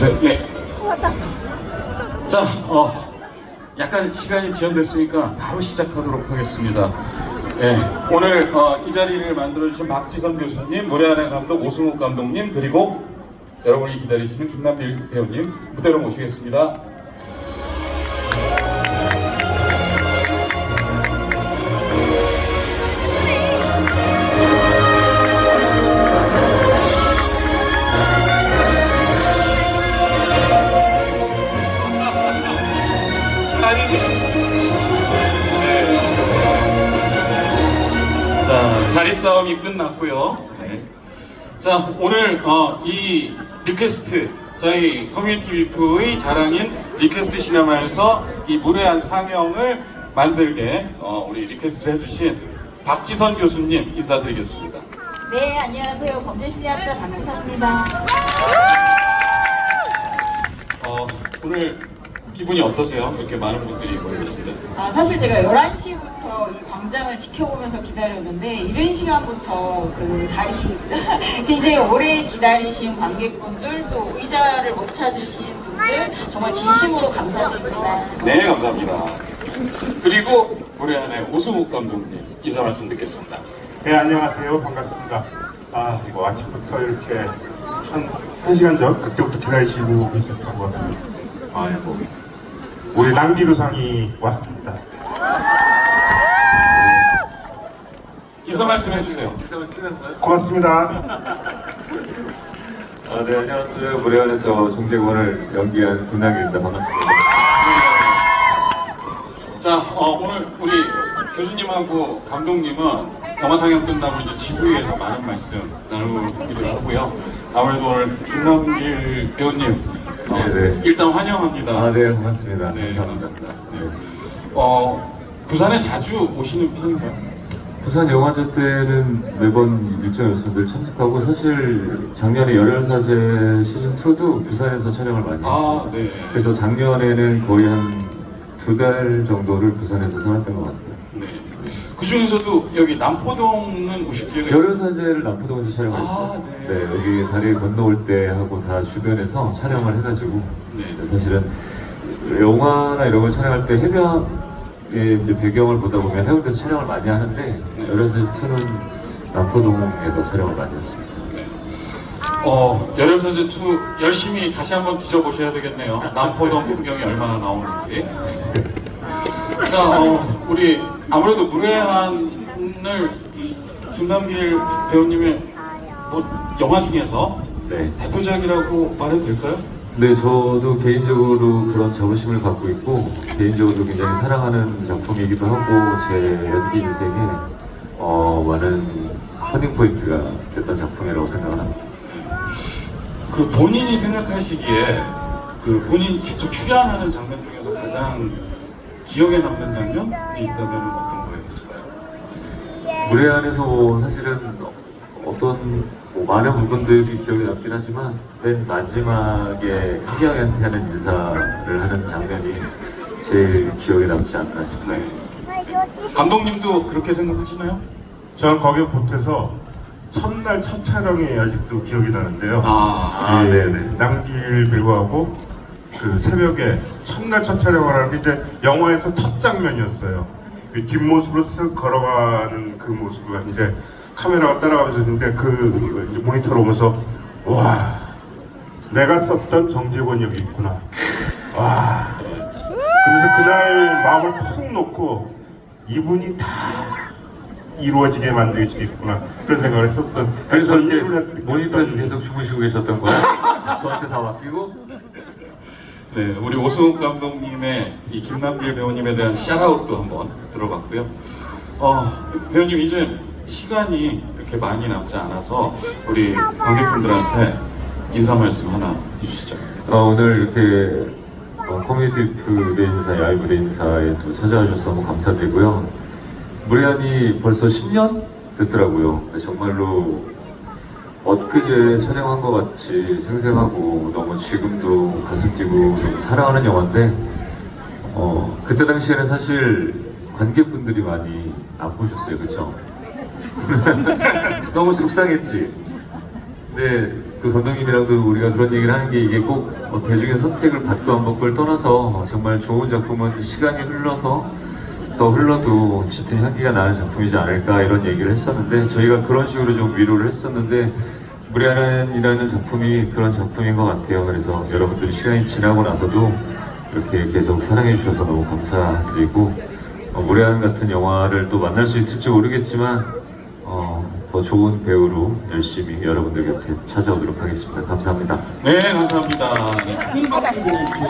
주세요. 네. 자, 어, 약간 시간이 지연됐으니까 바로 시작하도록 하겠습니다. 네, 오늘 어, 이 자리를 만들어주신 박지선 교수님, 노래하는 감독 오승욱 감독님, 그리고 여러분이 기다리시는 김남길 배우님 무대로 모시겠습니다. 자, 자리 싸움이 끝났고요. 네. 자, 오늘 어, 이 리퀘스트 저희 커뮤니티 비프의 자랑인 리퀘스트 시네마에서 이 무례한 상영을 만들게 어, 우리 리퀘스트를 해주신 박지선 교수님 인사드리겠습니다. 네, 안녕하세요. 범죄심리학자 박지선입니다. 어, 오늘 기분이 어떠세요? 이렇게 많은 분들이 모여 계신데. 아, 사실 제가 11시부터 이 광장을 지켜보면서 기다렸는데 이른 시간부터 그 자리 굉장히 오래 기다리신 관객분들 또 의자를 못 찾으신 분들 정말 진심으로 감사드립니다. 네, 감사합니다. 그리고 무례한의 오승욱 감독님 인사 말씀 듣겠습니다. 네 안녕하세요 반갑습니다. 아 이거 아침부터 이렇게 한, 한 시간 전 그때부터 기다리시고 계셨던 것 같아요. 아이고 우리 남기루상이 왔습니다. 인사 말씀 해 주세요. 고맙습니다. 아, 네, 안녕하세요. 무례한에서 정재권을 연기한 김남길입니다. 반갑습니다. 자, 어, 오늘 우리 교수님하고 감독님은 영화 상영 끝나고 이제 지구에서 많은 말씀 나누기도 하고요. 아무래도 오늘 김남길 배우님 어, 네, 네. 일단 환영합니다. 아, 네, 반갑습니다. 네, 감사합니다. 반갑습니다. 네. 어, 부산에 자주 오시는 편인가요? 부산 영화제 때는 매번 일정에서 늘 참석하고 사실 작년에 열혈사제 시즌 2도 부산에서 촬영을 많이 했어요. 아, 네. 그래서 작년에는 거의 한 두 달 정도를 부산에서 살았던 것 같아요. 네. 그 중에서도 여기 남포동은 오실 기회가 있어요? 열혈사제를 남포동에서 촬영했어요. 아, 네. 여기 다리 건너올 때 하고 다 주변에서 촬영을 해가지고 네. 사실은 영화나 이런 걸 촬영할 때 해변의 이제 배경을 보다 보면 해운대에서 촬영을 많이 하는데 열혈사제 2는 남포동에서 촬영을 많이 했습니다. 어, 열혈사제 2 열심히 다시 한번 뒤져보셔야 되겠네요. 남포동 풍경이 얼마나 나오는지. 자, 어, 우리 아무래도 무례한을 김남길 배우님의 뭐 영화 중에서 네. 대표작이라고 말해도 될까요? 네, 저도 개인적으로 그런 자부심을 갖고 있고 개인적으로 굉장히 사랑하는 작품이기도 하고 제 연기 인생에 어, 많은 터닝 포인트가 됐던 작품이라고 생각을 합니다. 그 본인이 생각하시기에 그 본인이 직접 출연하는 장면 중에서 가장 기억에 남는 장면이 있다면 어떤 거였을까요? 무례한에서 사실은 어떤 뭐 많은 부분들이 기억에 남긴 하지만 맨 마지막에 희경한테 하는 인사를 하는 장면이 제일 기억에 남지 않나 싶어요. 네. 감독님도 그렇게 생각하시나요? 저는 거기에 보태서 첫날 첫 촬영이 아직도 기억이 나는데요. 아, 아, 예, 네네. 남길 배우하고 그 새벽에 첫날 첫 촬영을 하는 게 이제 영화에서 첫 장면이었어요. 이 뒷모습으로 쓱 걸어가는 그 모습을 이제 카메라가 따라가면서 있는데 그 이제 모니터로 보면서 와 내가 썼던 정재권 여기 있구나. 와 그래서 그날 마음을 푹 놓고 이분이 다 이루어지게 만들어지겠구나 그런 생각을 했었던 그래서 했- 모니터에서 계속 주무시고 계셨던 거예요? 저한테 다 맡기고? 네, 우리 오승욱 감독님의 이 김남길 배우님에 대한 샤라웃도 한번 들어봤고요. 어, 배우님 이제 시간이 이렇게 많이 남지 않아서 우리 관객분들한테 인사 말씀 하나 해주시죠. 어, 오늘 이렇게 어, 커뮤니티 내 인사, 라이브 내 인사에 또 찾아와 주셔서 너무 감사드리고요. 무례한이 벌써 10년 됐더라고요. 정말로 엊그제 촬영한 것 같이 생생하고 너무 지금도 가슴 뛰고 너무 사랑하는 영화인데 어, 그때 당시에는 사실 관객분들이 많이 안 보셨어요. 그쵸? 너무 속상했지? 네, 그 감독님이랑도 우리가 그런 얘기를 하는 게 이게 꼭 어, 대중의 선택을 받고 안 받고를 떠나서 정말 좋은 작품은 시간이 흘러서 더 흘러도 짙은 향기가 나는 작품이지 않을까 이런 얘기를 했었는데 저희가 그런 식으로 좀 위로를 했었는데 무리하는이라는 작품이 그런 작품인 것 같아요. 그래서 여러분들이 시간이 지나고 나서도 이렇게 계속 사랑해 주셔서 너무 감사드리고 어, 무례한 같은 영화를 또 만날 수 있을지 모르겠지만 어, 더 좋은 배우로 열심히 여러분들 곁에 찾아오도록 하겠습니다. 감사합니다. 네, 감사합니다. 네, 큰 박수 보내주세요.